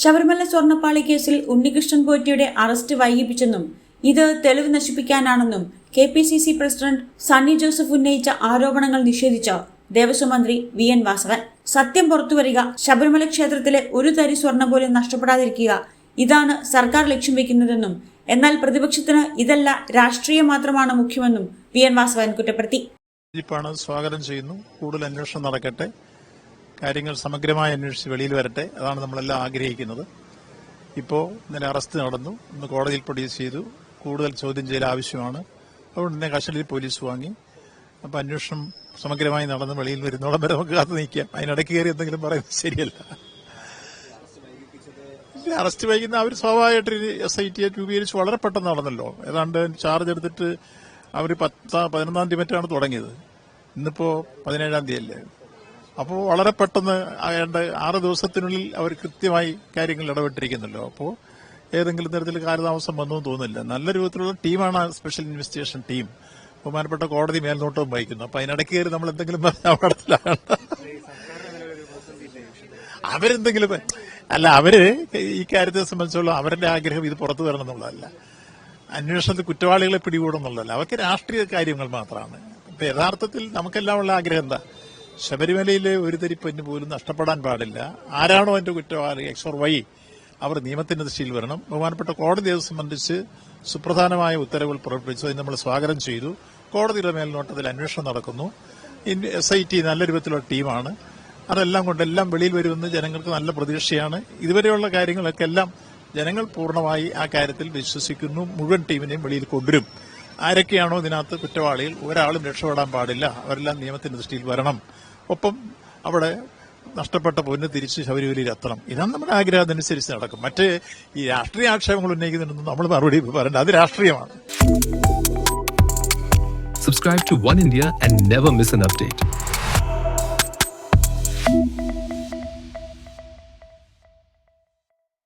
ശബരിമല സ്വർണപ്പാളി കേസിൽ ഉണ്ണികൃഷ്ണൻ പോറ്റിയുടെ അറസ്റ്റ് വൈകിപ്പിച്ചെന്നും ഇത് തെളിവ് നശിപ്പിക്കാനാണെന്നും K P C C president Sunny Joseph ഉന്നയിച്ച ആരോപണങ്ങൾ നിഷേധിച്ച ദേവസ്വം മന്ത്രി വി എൻ വാസവൻ. സത്യം പുറത്തുവരിക ശബരിമല ക്ഷേത്രത്തിലെ ഒരു തരി സ്വർണം പോലും നഷ്ടപ്പെടാതിരിക്കുക ഇതാണ് സർക്കാർ ലക്ഷ്യം വെക്കുന്നതെന്നും എന്നാൽ പ്രതിപക്ഷത്തിന് ഇതല്ല രാഷ്ട്രീയം മാത്രമാണ് മുഖ്യമെന്നും വി എൻ വാസവൻ കുറ്റപ്പെടുത്തി. സ്വാഗതം ചെയ്യുന്നു. കൂടുതൽ അന്വേഷണം നടക്കട്ടെ. കാര്യങ്ങൾ സമഗ്രമായി അന്വേഷിച്ച് വെളിയിൽ വരട്ടെ. അതാണ് നമ്മളെല്ലാം ആഗ്രഹിക്കുന്നത്. ഇപ്പോൾ ഇന്നലെ അറസ്റ്റ് നടന്നു. ഇന്ന് കോടതിയിൽ പ്രൊഡ്യൂസ് ചെയ്തു. കൂടുതൽ ചോദ്യം ചെയ്യൽ ആവശ്യമാണ്. അതുകൊണ്ട് തന്നെ കസ്റ്റഡിയിൽ പോലീസ് വാങ്ങി. അപ്പം അന്വേഷണം സമഗ്രമായി നടന്ന് വെളിയിൽ വരുന്നോളം വരെ നമുക്ക് കാത്തു നിൽക്കാം. അതിനിടയ്ക്ക് കയറി എന്തെങ്കിലും പറയുന്നത് ശരിയല്ല. ഇല്ല, അറസ്റ്റ് വൈകുന്ന അവർ സ്വാഭാവികമായിട്ട് എസ് ഐ ടിയെ രൂപീകരിച്ച് വളരെ പെട്ടെന്ന് നടന്നല്ലോ. ഏതാണ്ട് ചാർജ് എടുത്തിട്ട് അവർ പത്താം പതിനൊന്നാം തീയതി മറ്റാണ് തുടങ്ങിയത്. ഇന്നിപ്പോൾ പതിനേഴാം തീയതി അല്ലേ? അപ്പോൾ വളരെ പെട്ടെന്ന് ഏണ്ട ആറ് ദിവസത്തിനുള്ളിൽ അവർ കൃത്യമായി കാര്യങ്ങൾ ഇടപെട്ടിരിക്കുന്നല്ലോ അപ്പോൾ ഏതെങ്കിലും തരത്തിൽ കാലതാമസം വന്നൊന്നും തോന്നുന്നില്ല. നല്ല രൂപത്തിലുള്ള ടീമാണ് സ്പെഷ്യൽ ഇൻവെസ്റ്റിഗേഷൻ ടീം. ബഹുമാനപ്പെട്ട കോടതി മേൽനോട്ടവും വഹിക്കുന്നു. അപ്പൊ അതിനിടയ്ക്ക് കയറി നമ്മൾ എന്തെങ്കിലും അപകടത്തിലാണ് അവരെന്തെങ്കിലും അല്ല അവർ ഈ കാര്യത്തെ സംബന്ധിച്ചോളം അവരുടെ ആഗ്രഹം ഇത് പുറത്തു വരണം എന്നുള്ളതല്ല. അന്വേഷണത്തിൽ കുറ്റവാളികളെ പിടികൂടുന്നുള്ളതല്ല അവർക്ക് രാഷ്ട്രീയ കാര്യങ്ങൾ മാത്രമാണ്. ഇപ്പൊ യഥാർത്ഥത്തിൽ നമുക്കെല്ലാം ഉള്ള ആഗ്രഹം എന്താ? ശബരിമലയിലെ ഒരു തരി പോലും നഷ്ടപ്പെടാൻ പാടില്ല. ആരാണോ എന്റെ കുറ്റവാളി എക്സ് ഓർ വൈ അവർ നിയമത്തിന്റെ ദൃഷ്ടിയിൽ വരണം. ബഹുമാനപ്പെട്ട കോടതി അത് സംബന്ധിച്ച് സുപ്രധാനമായ ഉത്തരവുകൾ പുറപ്പെടുവിച്ചു. അതിന് നമ്മൾ സ്വാഗതം ചെയ്തു. കോടതിയുടെ മേൽനോട്ടത്തിൽ അന്വേഷണം നടക്കുന്നു. എസ് ഐ ടി നല്ല രൂപത്തിലുള്ള ടീമാണ്. അതെല്ലാം കൊണ്ട് എല്ലാം വെളിയിൽ വരുമെന്ന് ജനങ്ങൾക്ക് നല്ല പ്രതീക്ഷയാണ്. ഇതുവരെയുള്ള കാര്യങ്ങളൊക്കെ എല്ലാം ജനങ്ങൾ പൂർണമായി ആ കാര്യത്തിൽ വിശ്വസിക്കുന്നു. മുഴുവൻ ടീമിനെയും വെളിയിൽ കൊണ്ടുവരും. ആരൊക്കെയാണോ ഇതിനകത്ത് കുറ്റവാളികൾ? ഒരാളും രക്ഷപ്പെടാൻ പാടില്ല. അവരെല്ലാം നിയമത്തിന്റെ ദൃഷ്ടിയിൽ വരണം. ഒപ്പം അവിടെ നഷ്ടപ്പെട്ട പൊന്ന് തിരിച്ച് ശബരിമലയിൽ എത്തണം. ഇതാണ് നമ്മുടെ ആഗ്രഹം. അനുസരിച്ച് നടക്കും. മറ്റ് ഈ രാഷ്ട്രീയ ആക്ഷേപങ്ങൾ ഉന്നയിക്കുന്നുണ്ടെന്ന് നമ്മൾ മറുപടി പറയണ്ട. അത് രാഷ്ട്രീയമാണ്. Subscribe to One India and never miss an update.